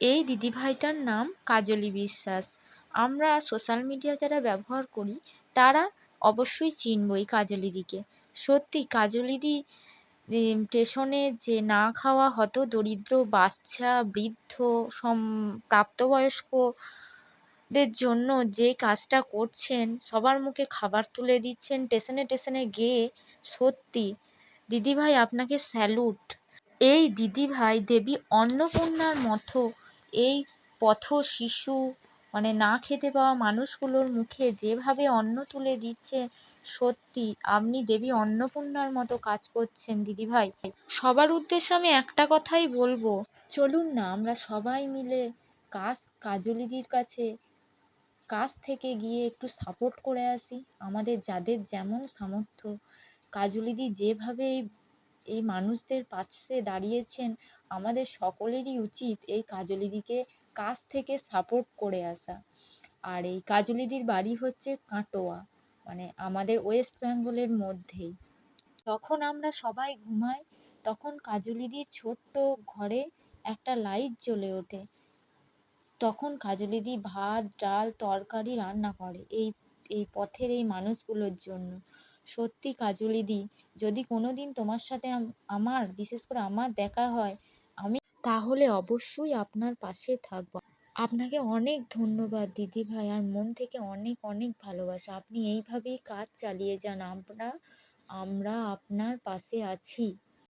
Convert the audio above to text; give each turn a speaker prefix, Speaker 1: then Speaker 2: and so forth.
Speaker 1: এই দিদিভাইটার নাম কাজলি বিশ্বাস। আমরা সোশ্যাল মিডিয়া যারা ব্যবহার করি, তারা অবশ্যই চিনব এই কাজলিদিকে সত্যি কাজলিদি স্টেশনে যে না খাওয়া হত, দরিদ্র বাচ্চা, বৃদ্ধ, সম, প্রাপ্তবয়স্কদের জন্য যে কাজটা করছেন, সবার মুখে খাবার তুলে দিচ্ছেন, স্টেশনে স্টেশনে গিয়ে সত্যি, দিদিভাই আপনাকে স্যালুট এই দিদিভাই দেবী অন্নপূর্ণার মতো এই পথ শিশু মানে না খেতে পাওয়া মানুষগুলোর মুখে যেভাবে অন্ন তুলে দিচ্ছে, সত্যি, আপনি দেবী অন্নপূর্ণার মতো কাজ করছেন, দিদিভাই। সবার উদ্দেশ্যে আমি একটা কথাই বলব। চলুন না, আমরা সবাই মিলে কাজ কাজলিদির কাছে কাছ থেকে গিয়ে একটু সাপোর্ট করে আসি। আমাদের যাদের যেমন সামর্থ্য, কাজলিদি যেভাবে এই এই মানুষদের পাশে দাঁড়িয়েছেন আমাদের সকলেরই উচিত এই কাজলিদিকে কাছ থেকে সাপোর্ট করে আসা। আর এই কাজলিদির বাড়ি হচ্ছে কাটোয়া মানে আমাদের ওয়েস্ট বেঙ্গলের মধ্যেই। যখন আমরা সবাই ঘুমাই, তখন কাজলিদির ছোট্ট ঘরে একটা লাইট জ্বলে ওঠে। তখন কাজলিদি ভাত, ডাল, তরকারি রান্না করে এই এই পথের এই মানুষগুলোর জন্য। সত্যি কাজলিদি যদি কোনো দিন তোমার সাথে আমার, বিশেষ করে আমার দেখা হয়, আমি তাহলে অবশ্যই আপনার পাশে থাকব। আপনাকে অনেক ধন্যবাদ দিদি ভাই, আর মন থেকে অনেক অনেক ভালোবাসা। আপনি এইভাবেই কাজ চালিয়ে যান। আমরা আমরা আপনার পাশে আছি।